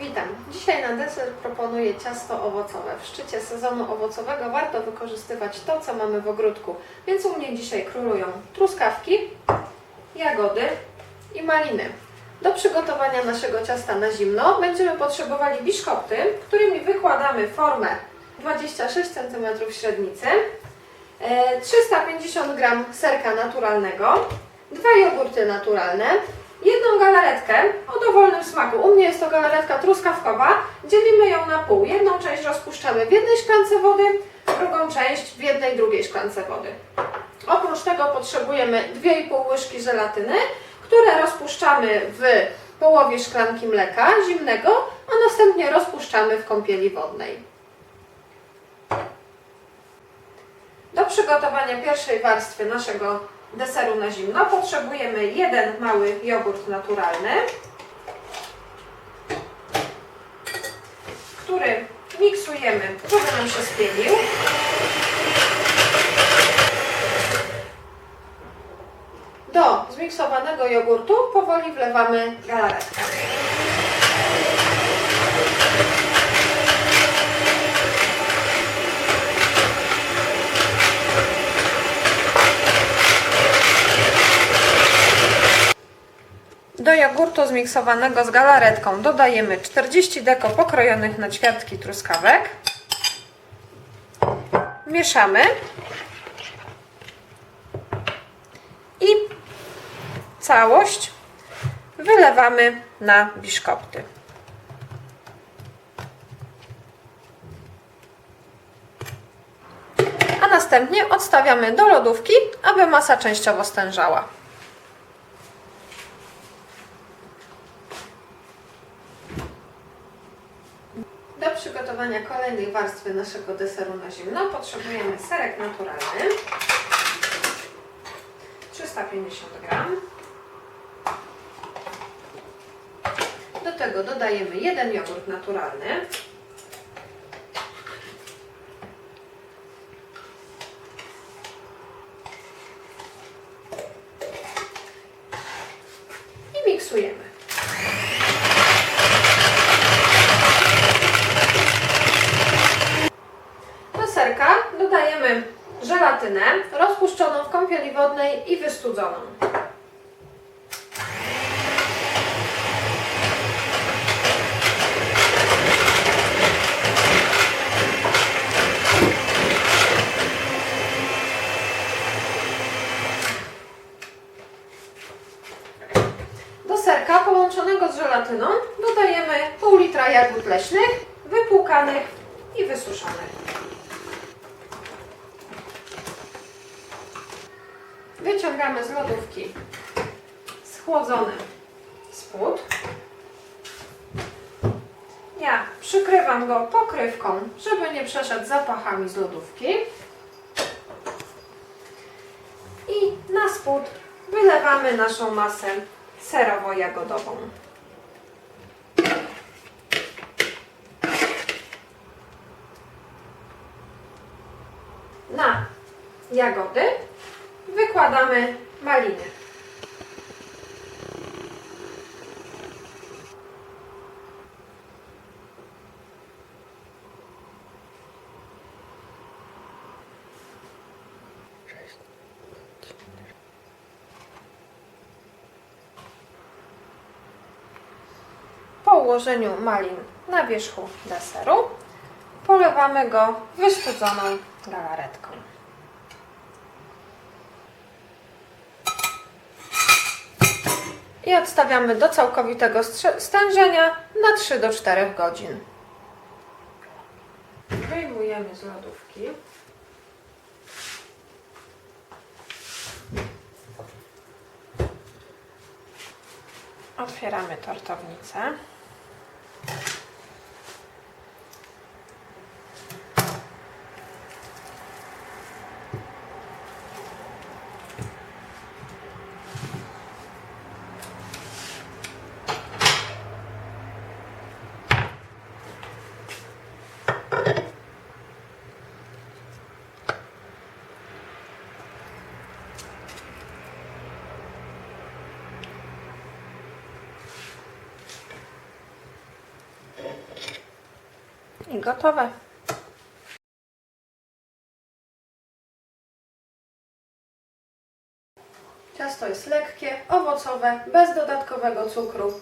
Witam. Dzisiaj na deser proponuję ciasto owocowe. W szczycie sezonu owocowego warto wykorzystywać to, co mamy w ogródku. Więc u mnie dzisiaj królują truskawki, jagody i maliny. Do przygotowania naszego ciasta na zimno będziemy potrzebowali biszkopty, którymi wykładamy formę 26 cm średnicy, e, 350 g serka naturalnego, dwa jogurty naturalne, jedną galaretkę o dowolnym smaku. U mnie jest to galaretka truskawkowa. Dzielimy ją na pół. Jedną część rozpuszczamy w jednej szklance wody, drugą część w jednej drugiej szklance wody. Oprócz tego potrzebujemy 2,5 łyżki żelatyny, które rozpuszczamy w połowie szklanki mleka zimnego, a następnie rozpuszczamy w kąpieli wodnej. Do przygotowania pierwszej warstwy naszego deseru na zimno potrzebujemy jeden mały jogurt naturalny, który miksujemy, żeby nam się spienił. Do zmiksowanego jogurtu powoli wlewamy galaretkę. Do jogurtu zmiksowanego z galaretką dodajemy 40 deko pokrojonych na ćwiartki truskawek. Mieszamy. I całość wylewamy na biszkopty. A następnie odstawiamy do lodówki, aby masa częściowo stężała. Do przygotowania kolejnej warstwy naszego deseru na zimno potrzebujemy serek naturalny 350 g. Do tego dodajemy jeden jogurt naturalny. I miksujemy. Do serka dodajemy żelatynę rozpuszczoną w kąpieli wodnej i wystudzoną. Do serka połączonego z żelatyną dodajemy pół litra jagód leśnych, wypłukanych i wysuszonych. Wyciągamy z lodówki schłodzony spód. Ja przykrywam go pokrywką, żeby nie przeszedł zapachami z lodówki. I na spód wylewamy naszą masę serowo-jagodową. Na jagody wykładamy maliny. Po ułożeniu malin na wierzchu deseru polewamy go wystudzoną galaretką. I odstawiamy do całkowitego stężenia na 3 do 4 godzin. Wyjmujemy z lodówki. Otwieramy tortownicę. I gotowe. Ciasto jest lekkie, owocowe, bez dodatkowego cukru.